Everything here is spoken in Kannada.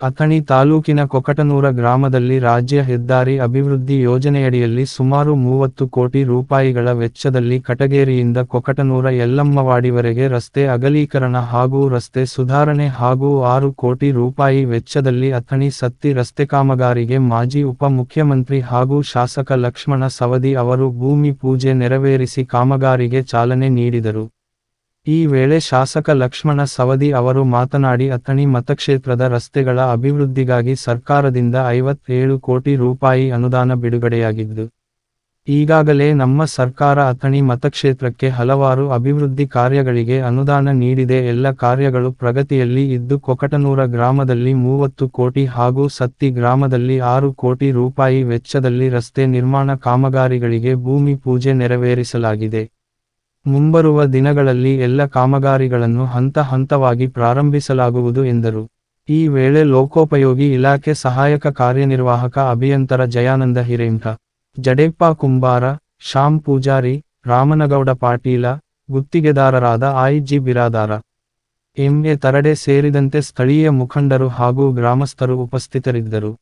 ಅಥಣಿ ತಾಲೂಕಿನ ಕೊಕಟನೂರ ಗ್ರಾಮದಲ್ಲಿ ರಾಜ್ಯ ಹೆದ್ದಾರಿ ಅಭಿವೃದ್ಧಿ ಯೋಜನೆಯಡಿಯಲ್ಲಿ ಸುಮಾರು ಮೂವತ್ತು ಕೋಟಿ ರೂಪಾಯಿಗಳ ವೆಚ್ಚದಲ್ಲಿ ಕಟಗೇರಿಯಿಂದ ಕೊಕಟನೂರ ಯಲ್ಲಮ್ಮವಾಡಿವರೆಗೆ ರಸ್ತೆ ಅಗಲೀಕರಣ ಹಾಗೂ ರಸ್ತೆ ಸುಧಾರಣೆ ಹಾಗೂ ಆರು ಕೋಟಿ ರೂಪಾಯಿ ವೆಚ್ಚದಲ್ಲಿ ಅಥಣಿ ಸತ್ತಿ ರಸ್ತೆ ಕಾಮಗಾರಿಗೆ ಮಾಜಿ ಉಪಮುಖ್ಯಮಂತ್ರಿ ಹಾಗೂ ಶಾಸಕ ಲಕ್ಷ್ಮಣ ಸವದಿ ಅವರು ಭೂಮಿ ಪೂಜೆ ನೆರವೇರಿಸಿ ಕಾಮಗಾರಿಗೆ ಚಾಲನೆ ನೀಡಿದರು. ಈ ವೇಳೆ ಶಾಸಕ ಲಕ್ಷ್ಮಣ ಸವದಿ ಅವರು ಮಾತನಾಡಿ, ಅಥಣಿ ಮತಕ್ಷೇತ್ರದ ರಸ್ತೆಗಳ ಅಭಿವೃದ್ಧಿಗಾಗಿ ಸರ್ಕಾರದಿಂದ ಐವತ್ತೇಳು ಕೋಟಿ ರೂಪಾಯಿ ಅನುದಾನ ಬಿಡುಗಡೆಯಾಗಿದ್ದು, ಈಗಾಗಲೇ ನಮ್ಮ ಸರ್ಕಾರ ಅಥಣಿ ಮತಕ್ಷೇತ್ರಕ್ಕೆ ಹಲವಾರು ಅಭಿವೃದ್ಧಿ ಕಾರ್ಯಗಳಿಗೆ ಅನುದಾನ ನೀಡಿದೆ. ಎಲ್ಲ ಕಾರ್ಯಗಳು ಪ್ರಗತಿಯಲ್ಲಿ ಇದ್ದು, ಕೊಕಟನೂರ ಗ್ರಾಮದಲ್ಲಿ ಮೂವತ್ತು ಕೋಟಿ ಹಾಗೂ ಸತ್ತಿ ಗ್ರಾಮದಲ್ಲಿ ಆರು ಕೋಟಿ ರೂಪಾಯಿ ವೆಚ್ಚದಲ್ಲಿ ರಸ್ತೆ ನಿರ್ಮಾಣ ಕಾಮಗಾರಿಗಳಿಗೆ ಭೂಮಿ ಪೂಜೆ ನೆರವೇರಿಸಲಾಗಿದೆ. ಮುಂಬರುವ ದಿನಗಳಲ್ಲಿ ಎಲ್ಲ ಕಾಮಗಾರಿಗಳನ್ನು ಹಂತ ಹಂತವಾಗಿ ಪ್ರಾರಂಭಿಸಲಾಗುವುದು ಎಂದರು. ಈ ವೇಳೆ ಲೋಕೋಪಯೋಗಿ ಇಲಾಖೆ ಸಹಾಯಕ ಕಾರ್ಯನಿರ್ವಾಹಕ ಅಭಿಯಂತರ Jayananda Hirenka Jadeppa Kumbara, Shyam Poojari, Ramanagouda Patil, ಗುತ್ತಿಗೆದಾರರಾದ I G Biradar, M A Tarade ಸೇರಿದಂತೆ ಸ್ಥಳೀಯ ಮುಖಂಡರು ಹಾಗೂ ಗ್ರಾಮಸ್ಥರು ಉಪಸ್ಥಿತರಿದ್ದರು.